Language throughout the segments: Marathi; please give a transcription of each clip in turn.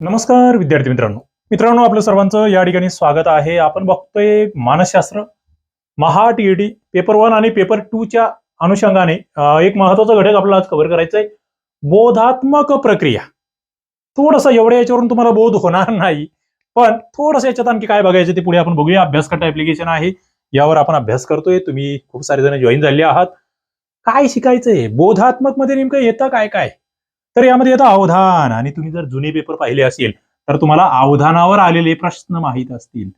नमस्कार विद्यार्थी मित्रांनो. मित्रांनो आपलं सर्वांचं या ठिकाणी स्वागत आहे. आपण बघतोय मानसशास्त्र महा टीईडी पेपर वन आणि पेपर टू च्या अनुषंगाने एक महत्त्वाचा घटक आपल्याला आज कव्हर करायचा आहे बोधात्मक प्रक्रिया. थोडंसं एवढ्या याच्यावरून तुम्हाला बोध होणार नाही पण थोडंसं याच्यात आणखी काय बघायचं ते पुढे आपण बघूया. अभ्यासकट्टा ऍप्लिकेशन आहे. यावर आपण अभ्यास करतोय. तुम्ही खूप सारे जण जॉईन झाले आहात. काय शिकायचंय? बोधात्मकमध्ये नेमकं येतं काय काय? तर यामध्ये येतं अवधान. आणि तुम्ही जर जुने पेपर पाहिले असेल तर तुम्हाला अवधानावर आलेले प्रश्न माहीत असतील.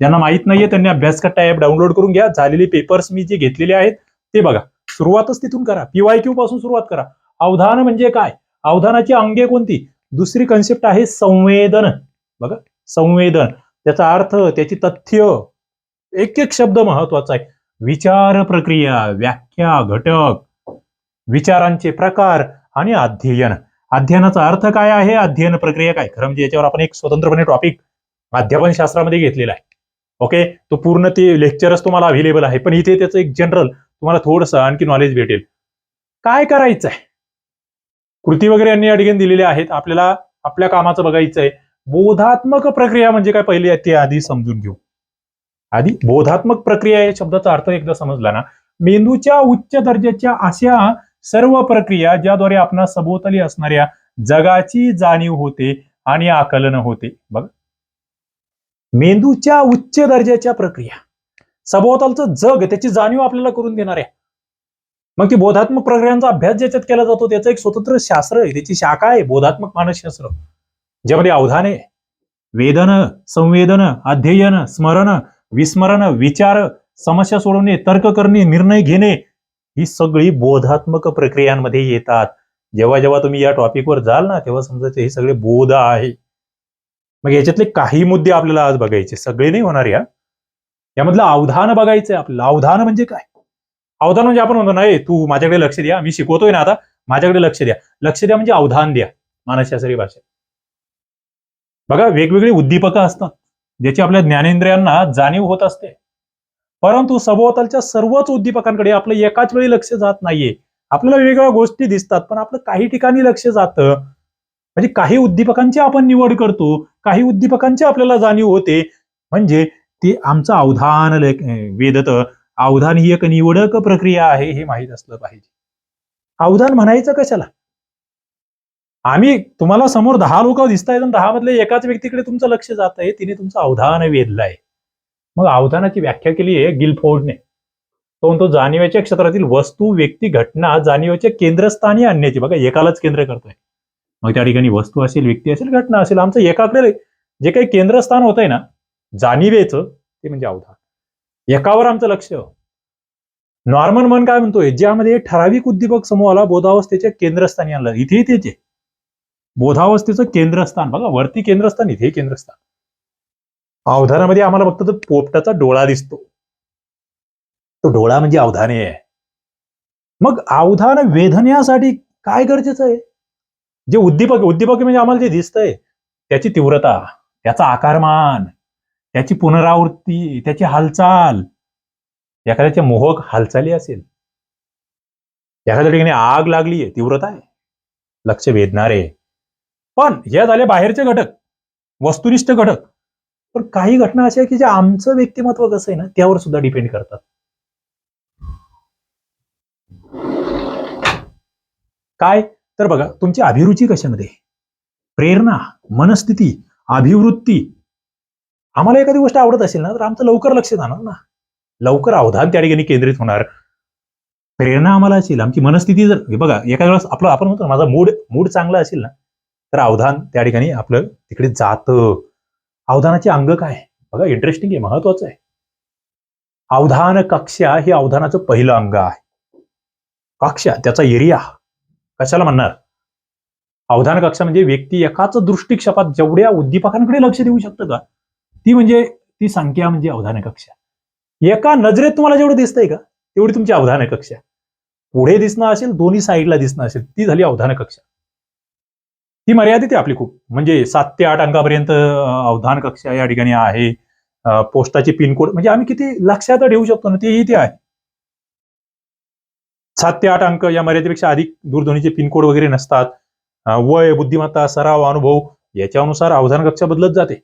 ज्यांना माहीत नाहीये त्यांनी अभ्यासकट्टा ऍप डाउनलोड करून घ्या. झालेले पेपर्स मी जे घेतलेले आहेत ते बघा. सुरुवातच तिथून करा. पीवाय क्यू पासून सुरुवात करा. अवधान म्हणजे काय? अवधानाची अंगे कोणती? दुसरी कन्सेप्ट आहे संवेदन. बघा संवेदन. त्याचा अर्थ त्याची तथ्य. एक एक शब्द महत्त्वाचा आहे. विचार प्रक्रिया व्याख्या घटक. विचारांचे प्रकार. आणि अध्ययन. अध्ययनाचा अर्थ काय आहे? अध्ययन प्रक्रिया काय? खरं म्हणजे याच्यावर आपण एक स्वतंत्रपणे टॉपिक अध्यापन शास्त्रामध्ये घेतलेला आहे. ओके तो पूर्ण ते लेक्चरच तुम्हाला अव्हेलेबल आहे. पण इथे त्याचं एक जनरल तुम्हाला थोडंसं आणखी नॉलेज भेटेल. काय करायचं आहे कृती वगैरे यांनी अडगेन दिलेले दिलेल्या आहेत. आपल्याला आपल्या कामाचं बघायचं आहे बोधात्मक प्रक्रिया म्हणजे काय? पहिली ते आधी समजून घेऊ. आधी बोधात्मक प्रक्रिया या शब्दाचा अर्थ एकदा समजला ना. मेंदूच्या उच्च दर्जाच्या अशा सर्व प्रक्रिया ज्याद्वारे आपणा सभोवताली असणाऱ्या जगाची जाणीव होते आणि आकलन होते. बघ. मेंदूच्या उच्च दर्जाच्या प्रक्रिया. सभोवतालचं जग त्याची जाणीव आपल्याला करून देणाऱ्या. मग ती बोधात्मक प्रक्रियांचा अभ्यास ज्याच्यात केला जातो त्याचं एक स्वतंत्र शास्त्र आहे. त्याची शाखा आहे बोधात्मक मानसशास्त्र. ज्यामध्ये अवधाने वेदन संवेदन अध्ययन स्मरण विस्मरण विचार समस्या सोडवणे तर्क करणे निर्णय घेणे ही सगळी बोधात्मक प्रक्रियांमध्ये येतात. जेव्हा जेव्हा तुम्ही या टॉपिकवर जाल ना तेव्हा समजायचं हे सगळे बोध आहे. मग याच्यातले काही मुद्दे आपल्याला आज बघायचे. सगळे नाही होणार या. यामधलं अवधान बघायचंय आपल्याला. अवधान म्हणजे काय? अवधान म्हणजे आपण म्हणतो नाही तू माझ्याकडे लक्ष द्या. मी शिकवतोय ना आता. माझ्याकडे लक्ष द्या. लक्ष द्या म्हणजे अवधान द्या. मानसशास्त्रीय भाषेत. बघा वेगवेगळी उद्दीपकं असतात ज्याची आपल्या ज्ञानेंद्रियांना जाणीव होत असते. परंतु सभोवतालच्या सर्वच उद्दीपकांकडे आपलं एकाच वेळी लक्ष जात नाहीये. आपल्याला वेगवेगळ्या गोष्टी दिसतात पण आपलं काही ठिकाणी लक्ष जातं. म्हणजे काही उद्दीपकांची आपण निवड करतो काही उद्दीपकांची आपल्याला जाणीव होते. म्हणजे ते आमचं अवधान वेदत अवधान ही एक निवडक प्रक्रिया आहे हे माहीत असलं पाहिजे. अवधान म्हणायचं कशाला? आम्ही तुम्हाला समोर दहा लोक दिसतायत आणि दहा मधले एकाच व्यक्तीकडे तुमचं लक्ष जात आहे तिने तुमचं अवधान वेधलंय. मग अवधानाची व्याख्या केली आहे गिलफोर्डने. तो म्हणतो जाणीवेच्या क्षेत्रातील वस्तू व्यक्ती घटना जाणीवेच्या केंद्रस्थानी आणण्याची बघा एकालाच केंद्र करतोय. मग त्या ठिकाणी वस्तू असेल व्यक्ती असेल घटना असेल आमचं एकाकडे जे काही केंद्रस्थान होतंय ना जाणीवेचं ते म्हणजे अवधान एकावर आमचं लक्ष. नॉर्मन मन काय म्हणतोय? ज्यामध्ये ठराविक उद्दीपक समूहाला बोधावस्थेच्या केंद्रस्थानी आणलं इथे तेच आहे. बोधावस्थेचं केंद्रस्थान. बघा वरती केंद्रस्थान इथे केंद्रस्थान. अवधानामध्ये आम्हाला फक्त तो पोपटाचा डोळा दिसतो. तो डोळा म्हणजे अवधाने आहे मग अवधान वेधण्यासाठी काय गरजेचं आहे? जे उद्दीपक उद्दीपक म्हणजे आम्हाला जे दिसतंय त्याची तीव्रता त्याचा आकारमान त्याची पुनरावृत्ती त्याची हालचाल एखाद्याच्या मोहक हालचाली असेल. एखाद्या ठिकाणी आग लागली आहे तीव्रता आहे. लक्ष वेधणारे. पण या झाले बाहेरचे घटक वस्तुनिष्ठ घटक. पण काही घटना अशा आहे की जे आमचं व्यक्तिमत्व कसं आहे ना त्यावर सुद्धा डिपेंड करतात. काय? तर बघा तुमची अभिरुची कशामध्ये प्रेरणा मनस्थिती अभिवृत्ती. आम्हाला एखादी गोष्ट आवडत असेल ना तर आमचं लवकर लक्ष जाणार ना. लवकर अवधान त्या ठिकाणी केंद्रित होणार. प्रेरणा आम्हाला असेल आमची मनस्थिती जर बघा एका वेळेस आपलं आपण म्हणतो माझा मूड मूड चांगला असेल ना तर अवधान त्या ठिकाणी आपलं तिकडे जातं. अवधानाचे अंग काय बघा इंटरेस्टिंग आहे महत्वाचं आहे. अवधान कक्षा हे अवधानाचं पहिलं अंग आहे. कक्षा त्याचा एरिया. कशाला म्हणणार? अवधान कक्षा म्हणजे व्यक्ती एकाच दृष्टिक्षेपात जेवढ्या उद्दीपकांकडे लक्ष देऊ शकतं का? ती म्हणजे ती संख्या म्हणजे अवधान कक्षा. एका नजरेत तुम्हाला जेवढं दिसतंय का तेवढी तुमची अवधान कक्षा. पुढे दिसणं असेल दोन्ही साईडला दिसणं असेल ती झाली अवधान कक्षा. ती मर्यादित आहे आपली खूप. म्हणजे सात ते आठ अंकापर्यंत अवधान कक्षा या ठिकाणी आहे. पोस्टाची पिनकोड म्हणजे आम्ही किती लक्षात ठेवू शकतो ना तेही ते आहे. सात ते आठ अंक या मर्यादेपेक्षा अधिक दूरध्वनीचे पिनकोड वगैरे नसतात. वय बुद्धिमत्ता सराव अनुभव याच्यानुसार अवधान कक्षा बदलत जाते.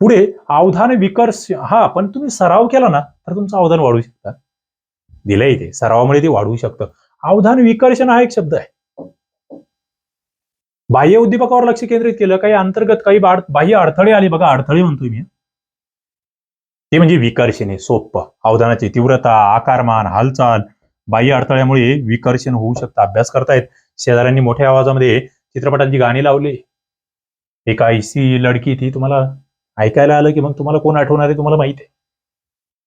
पुढे अवधान विकर्ष हा पण तुम्ही सराव केला ना तर तुमचं अवधान वाढू शकता. दिलंय ते सरावामुळे ते वाढवू शकतं. अवधान विकर्षण हा एक शब्द आहे. बाह्य उद्दीपकावर लक्ष केंद्रित केलं काही अंतर्गत काही बाह्य अडथळे आले बघा अडथळे म्हणतोय मी. ते म्हणजे विकर्षणे सोप्प. अवधानाची तीव्रता आकारमान हालचाल बाह्य अडथळ्यामुळे विकर्षण होऊ शकतं. अभ्यास करतायत. शेजाऱ्यांनी मोठ्या आवाजामध्ये चित्रपटांची गाणी लावली. एक ऐसी लडकी ती तुम्हाला ऐकायला आलं की मग तुम्हाला कोण आठवणार आहे तुम्हाला माहिती आहे.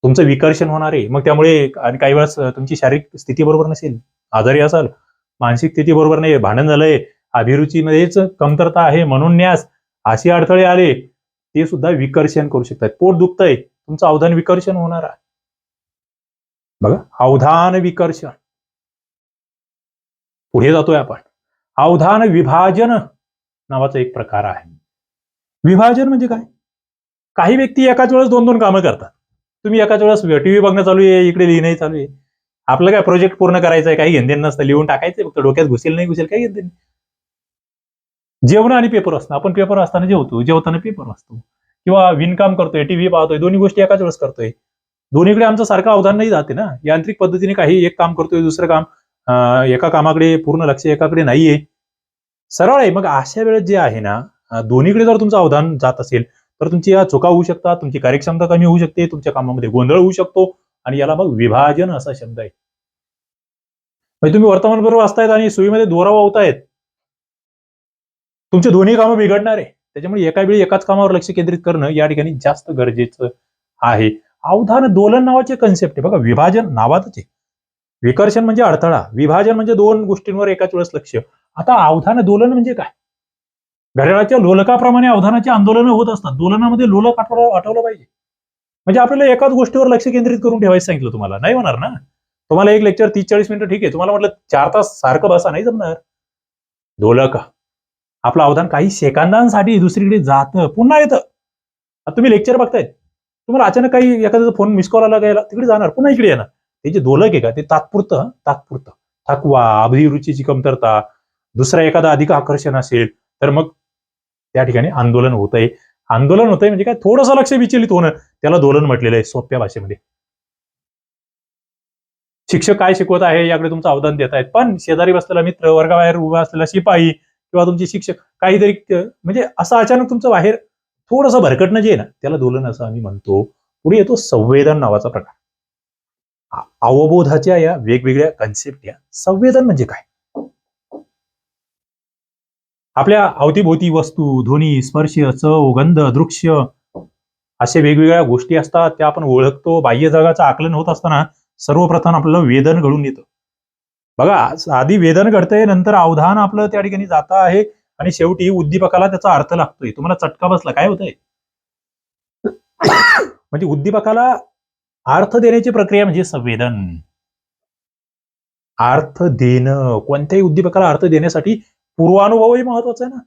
तुमचं विकर्षण होणार आहे. मग त्यामुळे आणि काही वेळेस तुमची शारीरिक स्थिती बरोबर नसेल. आजारी असाल. मानसिक स्थिती बरोबर नाही भांडण झालंय. अभिरुचीमध्येच कमतरता आहे म्हणून न्यास. असे अडथळे आले ते सुद्धा विकर्षण करू शकतात. पोट दुखतंय तुमचं अवधान विकर्षण होणार आहे. बघा अवधान विकर्षण. पुढे जातोय आपण. अवधान विभाजन नावाचा एक प्रकार आहे. विभाजन म्हणजे काय? काही व्यक्ती एकाच वेळेस दोन दोन कामं करतात. तुम्ही एकाच वेळेस टीव्ही बघणं चालू आहे इकडे लिहिणंही चालू आहे. आपलं काय प्रोजेक्ट पूर्ण करायचं आहे काही घेणदेण नसतं लिहून टाकायचं फक्त डोक्यात घुसेल नाही घुसेल काही घेणदेण जेवण आणि पेपर असणं. आपण पेपर असताना जेवतो जेवताना पेपर असतो. किंवा विणकाम करतोय टीव्ही पाहतोय दोन्ही गोष्टी एकाच वेळेस करतोय. दोन्हीकडे आमचं सारखं अवधान नाही जाते ना. यांत्रिक पद्धतीने काही एक काम करतोय दुसरं काम एका कामाकडे पूर्ण लक्ष एकाकडे नाहीये. सरळ आहे. मग अशा वेळेस जे आहे ना दोन्हीकडे जर तुमचं अवधान जात असेल तर तुमची या चुका होऊ शकतात तुमची कार्यक्षमता कमी होऊ शकते तुमच्या कामामध्ये गोंधळ होऊ शकतो आणि याला मग विभाजन असा शब्द आहे. म्हणजे तुम्ही वर्तमानपत्र वाचतायत आणि सुईमध्ये दोरा वावतायत. तुमचे दोन्ही कामं बिघडणार आहे. त्याच्यामुळे एका वेळी एकाच कामावर लक्ष केंद्रित करणं या ठिकाणी जास्त गरजेचं आहे. अवधान दोलन नावाचे कन्सेप्ट आहे. बघा विभाजन नावातच आहे. विकर्षण म्हणजे अडथळा. विभाजन म्हणजे दोन गोष्टींवर एकाच वेळेस लक्ष. आता अवधान दोलन म्हणजे काय? घड्याळाच्या लोलकाप्रमाणे अवधानाचे आंदोलन होत असतात. दोलनामध्ये लोलक आठवलं आठवलं पाहिजे. म्हणजे आपल्याला एकाच गोष्टीवर लक्ष केंद्रित करून ठेवायचं सांगितलं तुम्हाला. नाही होणार ना? तुम्हाला एक लेक्चर तीस चाळीस मिनिटं ठीक आहे. तुम्हाला म्हटलं चार तास सारखं बसा नाही जमणार. दोलका. आपलं अवधान काही सेकंदांसाठी दुसरीकडे जातं पुन्हा येतं. आता तुम्ही लेक्चर बघतायत. तुम्हाला अचानक काही एखाद्याचा फोन मिस कॉल आला गेला तिकडे जाणार पुन्हा इकडे येणार. ते जे दोलक आहे का ते तात्पुरतं तात्पुरतं. थकवा अभिरुचीची कमतरता दुसरा एखादा अधिक आकर्षण असेल तर मग त्या ठिकाणी आंदोलन होतंय. आंदोलन होतंय म्हणजे काय? थोडंसं लक्ष विचलित होणं. त्याला दोलन म्हटलेलं आहे सोप्या भाषेमध्ये. शिक्षक काय शिकवत आहे याकडे तुमचं अवधान देत आहेत पण शेजारी बसलेला मित्र वर्गाबाहेर उभा असलेला शिपाई किंवा तुमचे शिक्षक काहीतरी म्हणजे असं अचानक तुमचं बाहेर थोडंसं भरकटणं जे आहे ना त्याला दोलन असं आम्ही म्हणतो. पुढे येतो संवेदन नावाचा प्रकार. अवबोधाच्या या वेगवेगळ्या कन्सेप्ट या संवेदन म्हणजे काय? आपल्या अवतीभोवती वस्तू ध्वनी स्पर्श चव गंध दृश्य अशा वेगवेगळ्या गोष्टी असतात. त्या आपण ओळखतो. बाह्य जगाचं आकलन होत असताना सर्वप्रथम आपल्याला वेदन घडून येतं. बघा आधी वेदन घडतंय नंतर अवधान आपलं त्या ठिकाणी जातं आहे आणि शेवटी उद्दीपकाला त्याचा अर्थ लागतोय. तुम्हाला चटका बसला काय होतंय? म्हणजे उद्दीपकाला अर्थ देण्याची प्रक्रिया म्हणजे संवेदन. अर्थ देणं. कोणत्याही उद्दीपकाला अर्थ देण्यासाठी पूर्वानुभवही महत्त्वाचा आहे ना.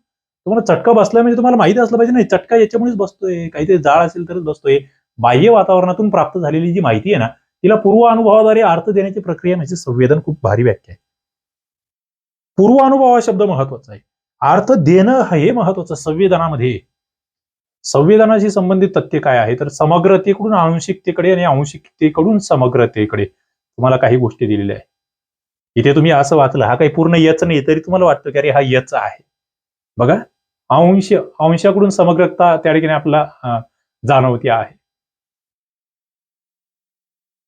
तुम्हाला चटका बसला म्हणजे तुम्हाला माहिती असलं पाहिजे नाही चटका याच्यामुळेच बसतोय. काहीतरी जाळ असेल तरच बसतोय. बाह्य वातावरणातून प्राप्त झालेली जी माहिती आहे ना तिला पूर्व अनुभवाद्वारे अर्थ देण्याची प्रक्रिया म्हणजे संवेदन खूप भारी व्याख्या आहे. पूर्व अनुभव हा शब्द महत्त्वाचा आहे. अर्थ देणं हे महत्वाचं संवेदनामध्ये. संवेदनाशी संबंधित तथ्य काय आहे? तर समग्रतेकडून आंशिकतेकडे आणि आंशिकतेकडून समग्रतेकडे तुम्हाला काही गोष्टी दिलेल्या आहे इथे तुम्ही असं वाचलं हा काही पूर्ण यच नाही तरी तुम्हाला वाटतं की अरे हा यच आहे. बघा अंश अंशाकडून समग्रता त्या ठिकाणी आपला जाणवती आहे.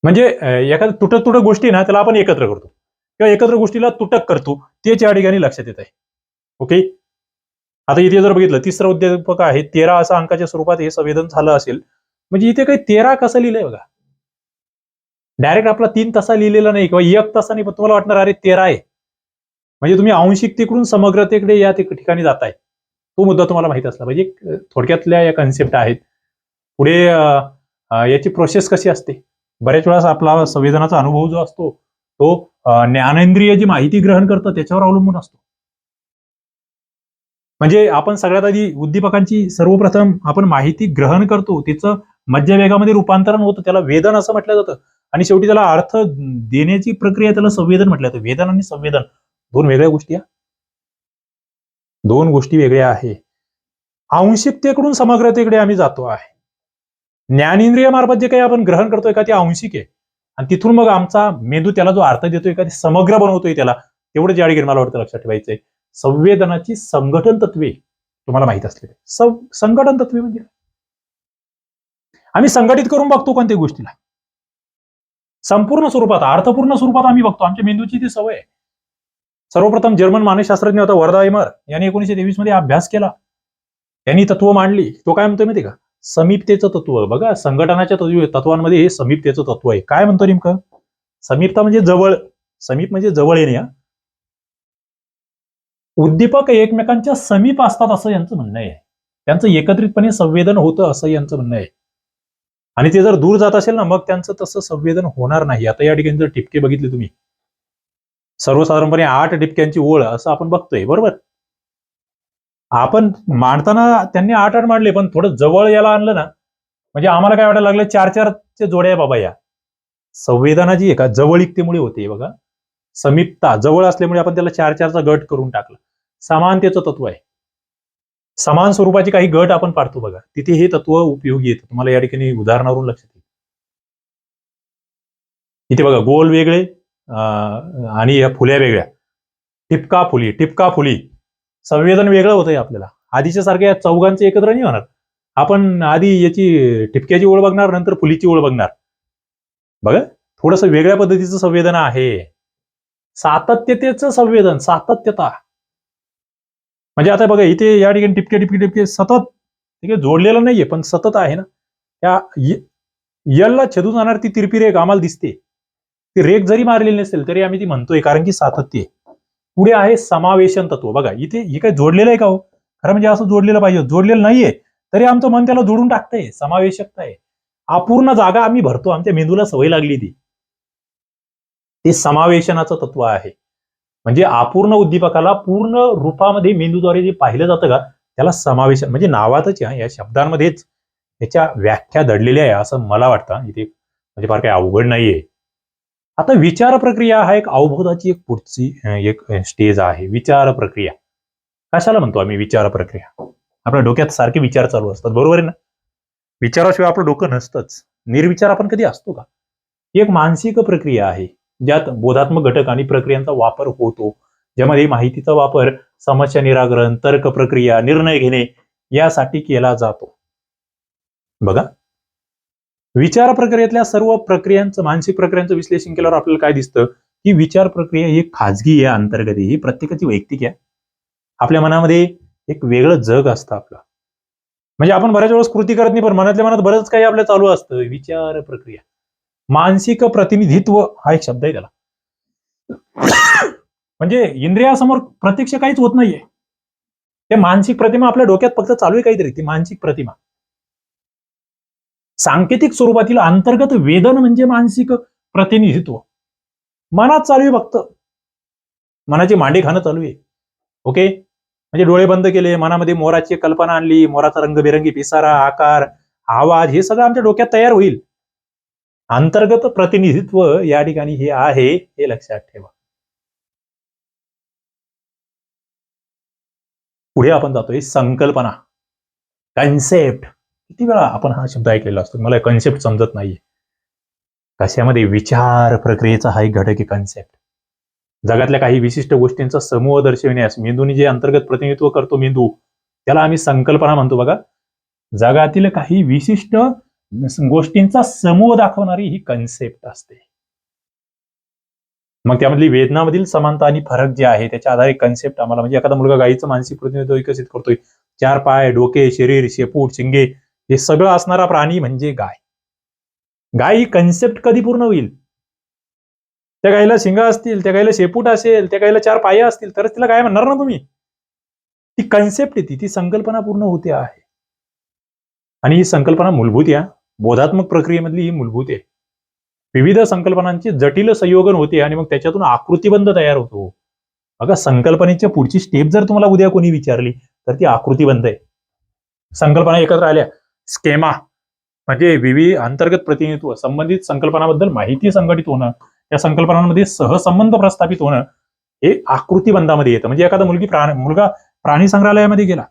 म्हणजे एखाद्या तुटक तुटक गोष्टी ना त्याला आपण एकत्र करतो. किंवा एकत्र गोष्टीला तुटक करतो ते या ठिकाणी लक्षात येत आहे. ओके? आता इथे जर बघितलं तिसरा उद्योजक आहे तेरा असा अंकाच्या स्वरूपात हे संवेदन झालं असेल म्हणजे इथे काही तेरा कसं लिहिलंय बघा? डायरेक्ट आपला तीन तासा लिहिलेला नाही किंवा एक तासाने पण तुम्हाला वाटणार अरे तेरा आहे. म्हणजे तुम्ही आंशिक तिकडून समग्रतेकडे या ठिकाणी ठिकाणी जाताय. तो मुद्दा तुम्हाला माहीत असला पाहिजे. थोडक्यातल्या या कन्सेप्ट आहेत. पुढे याची प्रोसेस कशी असते? बऱ्याच वेळा आपला संवेदनाचा अनुभव जो असतो तो ज्ञानेंद्रिय जी माहिती ग्रहण करतं त्याच्यावर अवलंबून असतो. म्हणजे आपण सगळ्यात आधी उद्दीपकांची सर्वप्रथम आपण माहिती ग्रहण करतो तिचं मध्यवेगामध्ये रूपांतरण होतं त्याला वेदन असं म्हटलं जातं. आणि शेवटी त्याला अर्थ देण्याची प्रक्रिया त्याला संवेदन म्हटलं जातं. वेदन आणि संवेदन दोन वेगळ्या गोष्टी आहे दोन गोष्टी वेगळ्या आहे. आंशिकतेकडून समग्रतेकडे आम्ही जातो आहे. ज्ञानेंद्रियामार्फत जे काही आपण ग्रहण करतोय का ते आंशिक आहे. आणि तिथून मग आमचा मेंदू त्याला जो अर्थ देतोय का ते समग्र बनवतोय त्याला. तेवढं या ठिकाणी मला वाटतं लक्षात ठेवायचंय. संवेदनाची संघटन तत्वे तुम्हाला माहीत असलेले. सं- संघटन तत्वे म्हणजे आम्ही संघटित करून बघतो कोणत्या गोष्टीला. संपूर्ण स्वरूपात अर्थपूर्ण स्वरूपात आम्ही बघतो. आमच्या मेंदूची ती सवय आहे. सर्वप्रथम जर्मन मानसशास्त्रज्ञ होता वर्धा इमर यांनी एकोणीशे तेवीसमध्ये अभ्यास केला. त्यांनी तत्व मांडली. तो काय म्हणतोय माहिती का? समीपतेचं तत्व. बघा संघटनाच्या तत्व तत्वांमध्ये हे समीपतेचं तत्व आहे. काय म्हणतो नेमकं? समीपता म्हणजे जवळ. समीप म्हणजे जवळ येणे उद्दीपक एकमेकांच्या समीप असतात असं यांचं म्हणणं आहे. त्यांचं एकत्रितपणे संवेदन होतं असं यांचं म्हणणं आहे. आणि ते जर दूर जात असेल ना मग त्यांचं तसं संवेदन होणार नाही. आता या ठिकाणी जर टिपके बघितले तुम्ही. सर्वसाधारणपणे आठ टिपक्यांची ओळ असं आपण बघतोय बरोबर? आपण मांडताना त्यांनी आठ आठ मांडले पण थोडं जवळ याला आणलं ना म्हणजे आम्हाला काय वाटायला लागलं चार चारचे जोड्या आहे बाबा या. संवेदना जी आहे का जवळिकतेमुळे होते बघा. समीपता जवळ असल्यामुळे आपण त्याला चार चारचा गट करून टाकला. समानतेचं तत्व आहे. समान स्वरूपाचे काही गट आपण पाडतो बघा. तिथे हे तत्व उपयोगी येतं. तुम्हाला या ठिकाणी उदाहरणावरून लक्षात येईल. इथे बघा गोल वेगळे आणि या फुल्या वेगळ्या. टिपका फुली टिपका फुली. संवेदन वेगळं होतंय आपल्याला. आधीच्या सारख्या या चौघांचे एकत्र नाही होणार. आपण आधी याची टिपक्याची ओळ बघणार नंतर फुलीची ओळ बघणार. बघा थोडस वेगळ्या पद्धतीचं संवेदन आहे. सातत्यतेचं संवेदन सातत्यता. म्हणजे आता बघा इथे या ठिकाणी टिपके टिपके टिपके सतत. ठीक आहे जोडलेलं नाहीये पण सतत आहे ना. त्या यलला छेदून जाणार ती तिरपी रेख आम्हाला दिसते. ती रेख जरी मारलेली नसेल तरी आम्ही ती म्हणतोय कारण की सातत्य आहे. पुढे आहे समावेशन तत्व. बघा इथे हे काय जोडलेलं आहे का हो? खरं म्हणजे असं जोडलेलं पाहिजे. जोडलेलं नाहीये तरी आमचं मन त्याला जोडून टाकतंय. समावेशकता आहे. अपूर्ण जागा आम्ही भरतो. आमच्या मेंदूला सवय लागली ती. ते समावेशनाचं तत्व आहे. म्हणजे अपूर्ण उद्दीपकाला पूर्ण रूपामध्ये मेंदूद्वारे जे पाहिलं जातं का त्याला समावेश म्हणजे नावातच या शब्दांमध्येच याच्या व्याख्या दडलेल्या आहे असं मला वाटतं. इथे म्हणजे फार काही अवघड नाहीये. आता विचार प्रक्रिया हा एक अवबोधाची एक पुढची एक स्टेज आहे. विचार प्रक्रिया. कशाला म्हणतो आम्ही विचार प्रक्रिया? आपल्या डोक्यात सारखे विचार चालू असतात बरोबर आहे ना? विचाराशिवाय आपलं डोकं नसतंच. निर्विचार आपण कधी असतो का? ही एक मानसिक प्रक्रिया आहे ज्यात बोधात्मक घटक आणि प्रक्रियांचा वापर होतो ज्यामध्ये माहितीचा वापर समस्या निराकरण तर्क प्रक्रिया निर्णय घेणे यासाठी केला जातो. बघा विचार प्रक्रियेतल्या सर्व प्रक्रियांचं मानसिक प्रक्रियांचं विश्लेषण केल्यावर आपल्याला काय दिसतं? की विचार प्रक्रिया ही खाजगी आहे अंतर्गत आहे ही प्रत्येकाची वैयक्तिक आहे. आपल्या मनामध्ये एक वेगळं जग असतं आपलं. म्हणजे आपण बऱ्याच वेळेस कृती करत नाही पण मनातल्या मनात बरंच काही आपलं चालू असतं. विचार प्रक्रिया. मानसिक प्रतिनिधित्व हा एक शब्द आहे त्याला. म्हणजे इंद्रियासमोर प्रत्यक्ष काहीच होत नाहीये. ते मानसिक प्रतिमा आपल्या डोक्यात फक्त चालू आहे काहीतरी ती मानसिक प्रतिमा. सांकेतिक स्वरूपातील अंतर्गत वेदन म्हणजे मानसिक प्रतिनिधित्व. मनात चालू आहे फक्त. मनाची मांडी खाणं चालू आहे. ओके? म्हणजे डोळे बंद केले मनामध्ये मोराची कल्पना आणली मोराचा रंगबेरंगी पिसारा आकार आवाज हे सगळं आमच्या डोक्यात तयार होईल. अंतर्गत प्रतिनिधित्व या ठिकाणी हे आहे हे लक्षात ठेवा. पुढे आपण जातोय संकल्पना. कन्सेप्ट. किती वेळा आपण हा शब्द ऐकलेला असतो? मला कन्सेप्ट समजत नाहीये. कशामध्ये विचार प्रक्रियेचा हा एक घटक आहे कन्सेप्ट जगातल्या काही विशिष्ट गोष्टींचा समूह दर्शविण्यास मेंदूने जे अंतर्गत प्रतिनिधित्व करतो मेंदू त्याला आम्ही संकल्पना म्हणतो बघा. जगातील काही विशिष्ट गोष्टींचा समूह दाखवणारी ही कन्सेप्ट असते. मग त्यामधली वेदनामधील समानता आणि फरक जे आहे त्याच्या आधारे कन्सेप्ट आम्हाला म्हणजे एखादा मुलगा गायीचं मानसिक प्रतिनिधित्व विकसित करतोय. चार पाय डोके शरीर शेपूट शिंगे हे सगळं असणारा प्राणी म्हणजे गाय. गाय ही कन्सेप्ट कधी पूर्ण होईल? त्या गायीला शिंगा असतील त्या गायीला शेपूट असेल त्या गायीला चार पाय असतील तरच तिला काय म्हणणार ना तुम्ही? ती कन्सेप्ट येते ती संकल्पना पूर्ण होते आहे. आणि ही संकल्पना मूलभूत या बोधात्मक प्रक्रियेमधली ही मूलभूत आहे. विविध संकल्पनांचे जटिल संयोगन होते आणि मग त्याच्यातून आकृतीबंध तयार होतो. बघा संकल्पनेच्या पुढची स्टेप जर तुम्हाला उद्या कोणी विचारली तर ती आकृतीबंध आहे. संकल्पना एकत्र आल्या स्केमा म्हणजे विविध अंतर्गत प्रतिनिधित्व संबंधित संकल्पनाबद्दल माहिती संघटित होणं या संकल्पनांमध्ये सहसंबंध प्रस्थापित होणं हे आकृतीबंधामध्ये येतं. म्हणजे एखादा मुलगी प्राण मुलगा प्राणी संग्रहालयामध्ये गेला.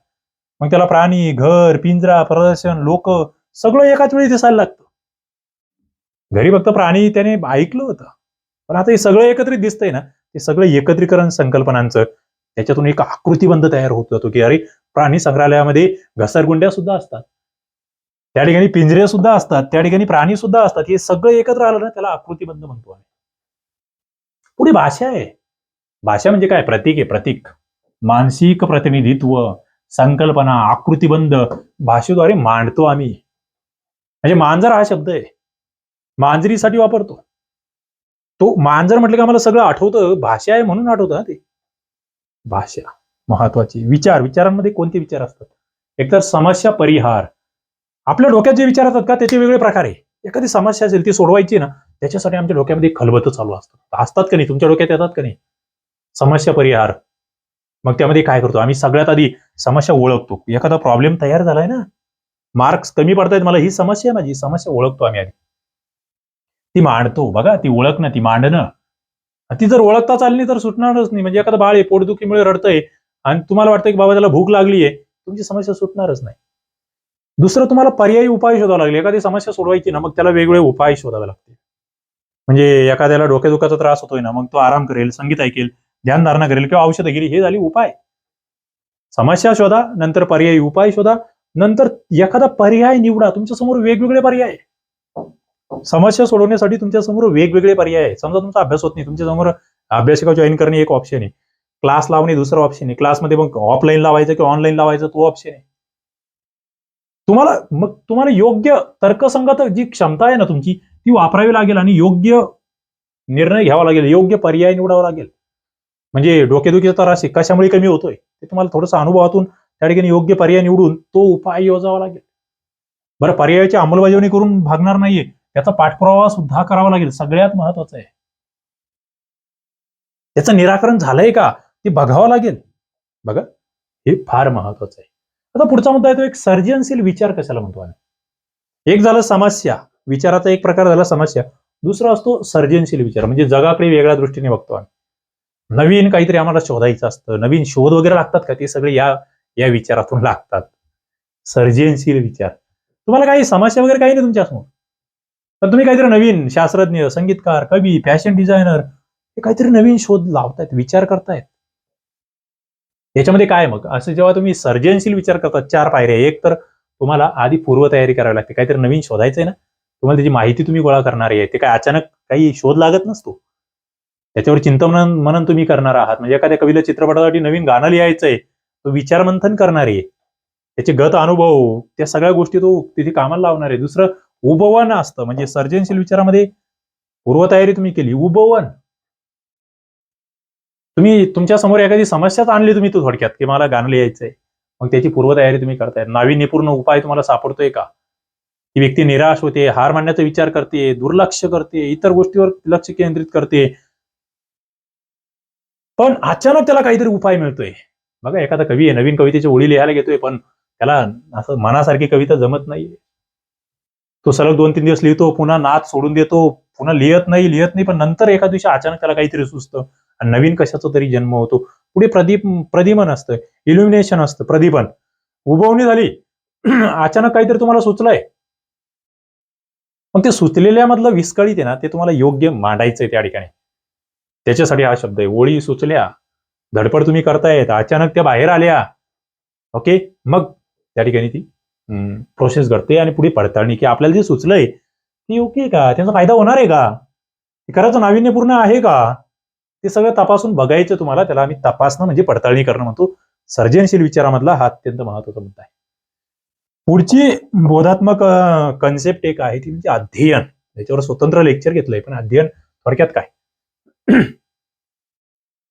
मग त्याला प्राणी घर पिंजरा प्रदर्शन लोक सगळं एकाच वेळी दिसायला लागतं. घरी फक्त प्राणी त्याने ऐकलं होतं. पण आता हे सगळं एकत्रित दिसतंय ना ते सगळं एकत्रीकरण संकल्पनांचं त्याच्यातून एक आकृतीबंध तयार होत जातो की अरे प्राणी संग्रहालयामध्ये घसरगुंड्या सुद्धा असतात. त्या ठिकाणी पिंजरे सुद्धा असतात त्या ठिकाणी प्राणी सुद्धा असतात हे सगळं एकत्र आलं ना त्याला आकृतीबंध म्हणतो आम्ही. पुढे भाषा आहे. भाषा म्हणजे काय? प्रतीक आहे प्रतीक. मानसिक प्रतिनिधित्व संकल्पना आकृतीबंध भाषेद्वारे मांडतो आम्ही. म्हणजे मांजर हा शब्द आहे. मांजरीसाठी वापरतो. तो मांजर म्हटलं का मला सगळं आठवतं भाषा आहे म्हणून आठवतं ते. भाषा महत्वाची. विचार विचारांमध्ये कोणते विचार असतात? एकतर समस्या परिहार. आपल्या डोक्यात जे विचार असतात का त्याचे वेगळे प्रकार आहे. एखादी समस्या असेल ती सोडवायची ना त्याच्यासाठी आमच्या डोक्यामध्ये खलबत चालू असतात असतात का नाही? तुमच्या डोक्यात येतात का नाही? समस्या परिहार. मग त्यामध्ये काय करतो? आम्ही सगळ्यात आधी समस्या ओळखतो. एखादा प्रॉब्लेम तयार झालाय ना मार्क्स कमी पडतायत मला ही समस्या आहे माझी समस्या ओळखतो आम्ही आधी. ती मांडतो बघा ती ओळखणं ती मांडणं. ती जर ओळखता चालली तर सुटणारच नाही. म्हणजे एखादा बाळ आहे पोटदुखीमुळे रडतंय आणि तुम्हाला वाटतं की बाबा त्याला भूक लागली आहे तुमची समस्या सुटणारच नाही. दुसरं तुम्हाला पर्यायी उपाय शोधावा लागेल. एखादी समस्या सोडवायची ना मग त्याला वेगवेगळे उपाय शोधावे लागतील. म्हणजे एखाद्याला डोकेदुखाचा त्रास होतोय ना मग तो आराम करेल संगीत ऐकेल ध्यानधारणा करेल किंवा औषधं घेईल हे झाली उपाय. समस्या शोधा नंतर पर्यायी उपाय शोधा नंतर एखादा पर्याय निवडा. तुमच्यासमोर वेगवेगळे पर्याय समस्या सोडवण्यासाठी तुमच्यासमोर वेगवेगळे पर्याय आहे समजा तुमचा अभ्यास होत नाही तुमच्यासमोर अभ्यासिका जॉईन करणे एक ऑप्शन आहे. क्लास लावणे दुसरं ऑप्शन आहे. क्लासमध्ये मग ऑफलाईन लावायचं किंवा ऑनलाईन लावायचं तो ऑप्शन आहे. तुम्हाला मग तुम्हाला योग्य तर्कसंगत जी क्षमता आहे ना तुमची ती वापरावी लागेल आणि योग्य निर्णय घ्यावा लागेल योग्य पर्याय निवडावा लागेल. म्हणजे डोकेदुखीचा त्रास कशामुळे कमी होतोय? ते तुम्हाला थोडंसं अनुभवातून त्या ठिकाणी योग्य पर्याय निवडून तो उपाय योजावा लागेल. बरं पर्यायाची अंमलबजावणी करून भागणार नाहीये त्याचा पाठपुरावा सुद्धा करावा लागेल सगळ्यात महत्वाचं आहे. त्याचं निराकरण झालंय का? ते बघावं लागेल. बघा हे फार महत्वाचं आहे. आता पुढचा मुद्दा येतो एक सर्जनशील विचार कशाला म्हणतो आम्ही? एक झालं समस्या. विचाराचा एक प्रकार झाला समस्या. दुसरा असतो सर्जनशील विचार. म्हणजे जगाकडे वेगळ्या दृष्टीने बघतो आम्ही. नवीन काहीतरी आम्हाला शोधायचं असतं. नवीन शोध वगैरे लागतात का? ते सगळे या या विचारातून लागतात. सर्जनशील विचार. तुम्हाला काही समस्या वगैरे काही नाही तुमच्यासमोर? पण तुम्ही काहीतरी नवीन शास्त्रज्ञ संगीतकार कवी फॅशन डिझायनर हे काहीतरी नवीन शोध लावतायत विचार करतायत. याच्यामध्ये काय मग? असं जेव्हा तुम्ही सर्जनशील विचार करतात चार पायऱ्या. एक तर तुम्हाला आधी पूर्वतयारी करावी लागते. काहीतरी नवीन शोधायचंय ना? तुम्हाला त्याची माहिती तुम्ही गोळा करणार आहे. ते काय अचानक काही शोध लागत नसतो? त्याच्यावर चिंतन मनन तुम्ही करणार आहात. म्हणजे एखाद्या कवीला चित्रपटासाठी नवीन गाणं लिहायचंय. तो विचार मंथन करणार आहे. त्याचे गत अनुभव त्या सगळ्या गोष्टी तो तिथे कामाला लावणार आहे. दुसरं उभवन असतं. म्हणजे सर्जनशील विचारामध्ये पूर्वतयारी तुम्ही केली. उभवन. तुम्ही तुमच्यासमोर एखादी समस्याच आणली तुम्ही तो थोडक्यात की मला गाणं लिहायचंय. मग त्याची पूर्वतयारी तुम्ही करताय. नाविन्यपूर्ण उपाय तुम्हाला सापडतोय का? ती व्यक्ती निराश होते हार मानण्याचा विचार करते दुर्लक्ष करते इतर गोष्टीवर लक्ष केंद्रित करते. पण अचानक त्याला काहीतरी उपाय मिळतोय. बघा एखादा कवी आहे नवीन कवितेची ओळी लिहायला घेतोय पण त्याला असं मनासारखी कविता जमत नाहीये. तो सलग दोन तीन दिवस लिहितो पुन्हा नाच सोडून देतो पुन्हा लिहत नाही लिहत नाही पण नंतर एका दिवशी अचानक त्याला काहीतरी सुचतं. नवीन कशाचा तरी जन्म होतो. पुढे प्रदीप प्रदीपन असतं. इल्युमिनेशन असतं. प्रदीपन उभवणी झाली. अचानक काहीतरी तुम्हाला सुचलंय. पण ते सुचलेल्या मधलं विस्कळीत आहे ना ते तुम्हाला योग्य मांडायचंय त्या ठिकाणी. त्याच्यासाठी हा शब्द आहे. ओळी सुचल्या. धडपड तुम्ही करतायत. अचानक त्या बाहेर आल्या. ओके? मग त्या ठिकाणी ती प्रोसेस घडते आणि पुढे पडताळणी. की आपल्याला जे सुचलंय ते योग्य आहे का? त्याचा फायदा होणार आहे का? करायचं खरंच नाविन्यपूर्ण आहे का? ते सगळं तपासून बघायचं तुम्हाला त्याला आम्ही तपासणं म्हणजे पडताळणी करणं म्हणतो. सर्जनशील विचारामधला हा अत्यंत महत्त्वाचा मुद्दा आहे. पुढची बोधात्मक कन्सेप्ट एक आहे ती म्हणजे अध्ययन. त्याच्यावर स्वतंत्र लेक्चर घेतलंय पण अध्ययन थोडक्यात काय?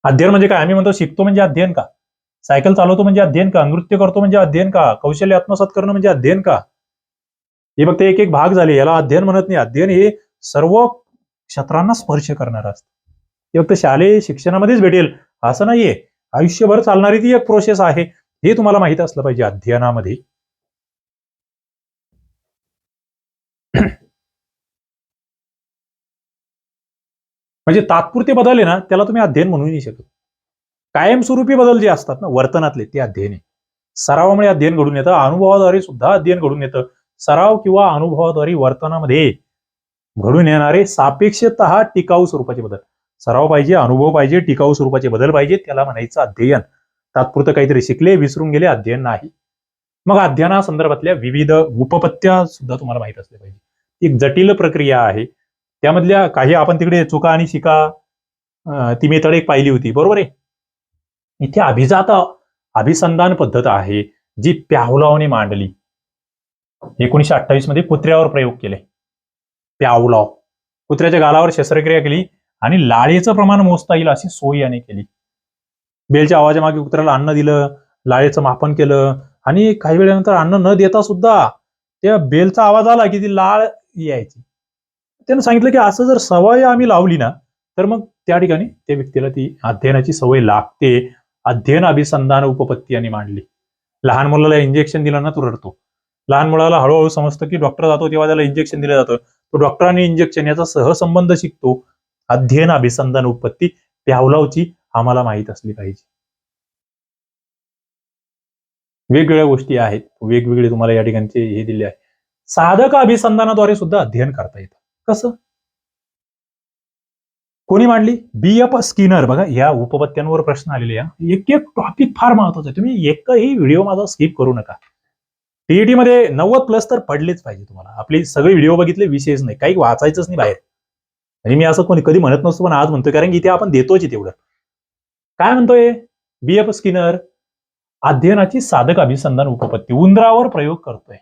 अध्ययन म्हणजे काय? आम्ही म्हणतो शिकतो म्हणजे अध्ययन का? सायकल चालवतो म्हणजे अध्ययन का? नृत्य करतो म्हणजे अध्ययन का? कौशल्य आत्मसात करणं म्हणजे अध्ययन का? हे फक्त एक एक भाग झाले याला अध्ययन म्हणत नाही. अध्ययन हे सर्व क्षेत्रांना स्पर्श करणार असतं. ती फक्त शालेय शिक्षणामध्येच भेटेल असं नाहीये. आयुष्यभर चालणारी ती एक प्रोसेस आहे. हे तुम्हाला माहीत असलं पाहिजे अध्ययनामध्ये. म्हणजे तात्पुरते बदल आहे ना त्याला तुम्ही अध्ययन म्हणू नाही शकत. कायमस्वरूपी बदल जे असतात ना वर्तनातले ते अध्ययन आहे. सरावामुळे अध्ययन घडून येतं अनुभवाद्वारे सुद्धा अध्ययन घडून येतं. सराव किंवा अनुभवाद्वारे वर्तनामध्ये घडून येणारे सापेक्षत टिकाऊ स्वरूपाचे बदल. सराव पाहिजे अनुभव पाहिजे टिकाऊ स्वरूपाचे बदल पाहिजे त्याला म्हणायचं अध्ययन. तात्पुरतं काहीतरी शिकले विसरून गेले अध्ययन नाही. मग अध्ययनासंदर्भातल्या विविध उपपत्त्या सुद्धा तुम्हाला माहीत असल्या पाहिजे. एक जटिल प्रक्रिया आहे. त्यामधल्या काही आपण तिकडे चुका आणि शिका अं, ती एक पाहिली होती. बरोबर आहे? इथे अभिजात अभिसंधान पद्धत आहे जी प्यावलावने मांडली. एकोणीशे अठ्ठावीसमध्ये कुत्र्यावर प्रयोग केले. प्यावलाव. कुत्र्याच्या गालावर शस्त्रक्रिया केली. आणि लाळेचं प्रमाण मोजता येईल अशी सोय याने केली. बेलच्या आवाजामागे कुत्र्याला अन्न दिलं लाळेचं मापन केलं आणि काही वेळानंतर अन्न न देता सुद्धा त्या बेलचा आवाज आला की ती लाळ यायची. त्यानं सांगितलं की असं जर सवय आम्ही लावली ना तर मग त्या ठिकाणी त्या व्यक्तीला ती अध्ययनाची सवय लागते. अध्ययन अभिसंधान उपपत्ती यांनी मांडली. लहान मुलाला इंजेक्शन दिलं ना तो रडतो. लहान मुलाला हळूहळू समजतं की डॉक्टर जातो तेव्हा त्याला इंजेक्शन दिलं जातं. तो डॉक्टर आणि इंजेक्शन याचा सहसंबंध शिकतो. अध्ययन अभिसंधान उत्पत्ती प्यावलावची आम्हाला माहीत असली पाहिजे. वेगवेगळ्या गोष्टी आहेत. वेगवेगळे तुम्हाला या ठिकाणचे हे दिले आहे. साधक अभिसंधानाद्वारे सुद्धा अध्ययन करता येतं. कसं? कोणी मांडली? बी. एफ. स्किनर. बघा या उपपत्त्यांवर प्रश्न आलेले आहे. एक एक टॉपिक फार महत्त्वाचा आहे. तुम्ही एकही व्हिडिओ माझा स्किप करू नका. टीईटी मध्ये नव्वद प्लस तर पडलेच पाहिजे तुम्हाला. आपले सगळे व्हिडिओ बघितले विशेष नाही. काही वाचायचंच नाही बाहेर. आणि मी असं कोणी कधी म्हणत नसतो पण आज म्हणतोय कारण की इथे आपण देतोच तेवढं. काय म्हणतोय? बी एफ स्किनर अध्ययनाची साधक अभिसंधान उपपत्ती उंदरावर प्रयोग करतोय.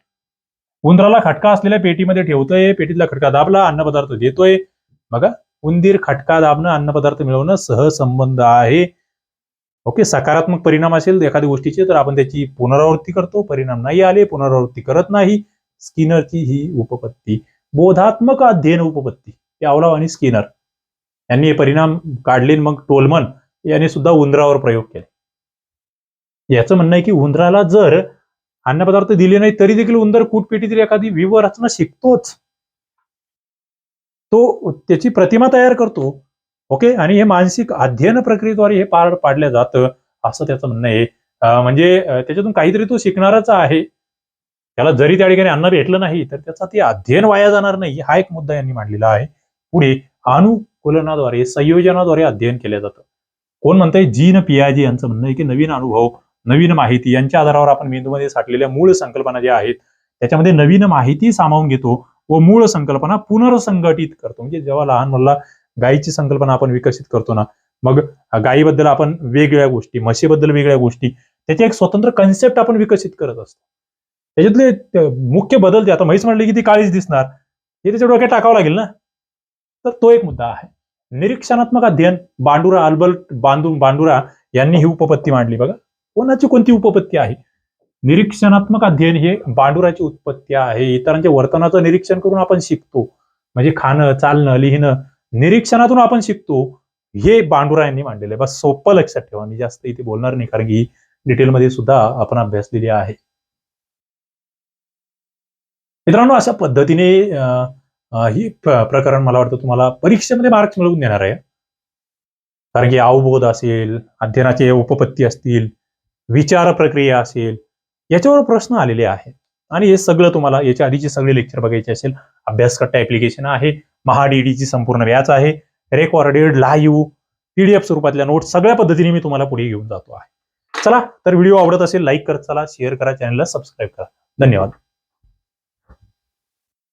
उंदराला खटका असलेल्या पेटीमध्ये ठेवतोय पेटीतला खटका दाबला अन्नपदार्थ देतोय. बघा उंदीर खटका दाबणं अन्नपदार्थ मिळवणं सहसंबंध आहे. ओके सकारात्मक परिणाम असेल एखाद्या गोष्टीचे तर आपण त्याची पुनरावृत्ती करतो. परिणाम नाही आले पुनरावृत्ती करत नाही. स्किनरची ही उपपत्ती बोधात्मक अध्ययन उपपत्ती. यावलाव आणि स्किनर. यांनी हे परिणाम काढले मग टोलमन यांनी सुद्धा उंदरावर प्रयोग केले. याचं म्हणणं आहे की उंदराला जर अन्नपदार्थ दिले नाही तरी देखील उंदर कूटपेटीतील एखादी विव रचना शिकतोच. तो त्याची प्रतिमा तयार करतो. ओके? आणि हे मानसिक अध्ययन प्रक्रियेद्वारे हे पार पाडलं जातं असं त्याचं म्हणणं आहे. म्हणजे त्याच्यातून काहीतरी तो शिकणारच आहे. त्याला जरी त्या ठिकाणी अन्न भेटलं नाही तर त्याचा ते अध्ययन वाया जाणार नाही हा एक मुद्दा यांनी मांडलेला आहे. पुढे अनुकूलनाद्वारे संयोजनाद्वारे अध्ययन केलं जातं. कोण म्हणतंय? जीन पियाजी यांचं म्हणणं आहे की नवीन अनुभव नवीन माहिती यांच्या आधारावर आपण मेंदूमध्ये साठलेल्या मूळ संकल्पना ज्या आहेत त्याच्यामध्ये नवीन माहिती सामावून घेतो व मूळ संकल्पना पुनर्संघटित करतो. म्हणजे जेव्हा लहान मुलाला गायीची संकल्पना आपण विकसित करतो ना मग गायीबद्दल आपण वेगवेगळ्या गोष्टी म्हशीबद्दल वेगळ्या गोष्टी त्याचे एक स्वतंत्र कन्सेप्ट आपण विकसित करत असतो. त्याच्यातले मुख्य बदल जे आता म्हैस म्हणले की ती काळीच दिसणार हे त्याच्या डोक्यात टाकावं लागेल ना? तर तो एक मुद्दा आहे. निरीक्षणात्मक अध्ययन बांडुरा अल्बर्ट बांधू बांडुरा यांनी ही उपपत्ती मांडली. बघा कोणाची कोणती उपपत्ती आहे? निरीक्षणात्मक अध्ययन हे बांडुराची उत्पत्ती आहे. इतरांच्या वर्तनाचं निरीक्षण करून आपण शिकतो. म्हणजे खाणं चालणं लिहिणं निरीक्षणातून आपण शिकतो. हे बांडुरा यांनी मांडलेलं आहे. बस सोपं लक्षात ठेवा. मी जास्त इथे बोलणार नाही कारण की डिटेलमध्ये सुद्धा आपण अभ्यासलेली आहे. मित्रांनो अशा पद्धतीने अं, ही प्र- प्रकरण मला वाटतं तुम्हाला परीक्षेमध्ये मार्क्स मिळवून देणार आहे. कारण की अवबोध असेल अध्ययनाचे उपपत्ती असतील विचार प्रक्रिया असेल याच्यावर प्रश्न आलेले आहेत. आणि हे सगळं तुम्हाला याच्या आधीचे सगळे लेक्चर बघायचे असेल. अभ्यासकट्टा ऍप्लिकेशन आहे. महाडीडीची संपूर्ण व्याज आहे. रेकॉर्डेड लाईव्ह पीडीएफ स्वरूपातल्या नोट सगळ्या पद्धतीने मी तुम्हाला पुढे घेऊन जातो आहे. चला तर व्हिडिओ आवडत असेल लाईक करत चला शेअर करा चॅनलला सबस्क्राईब करा. धन्यवाद.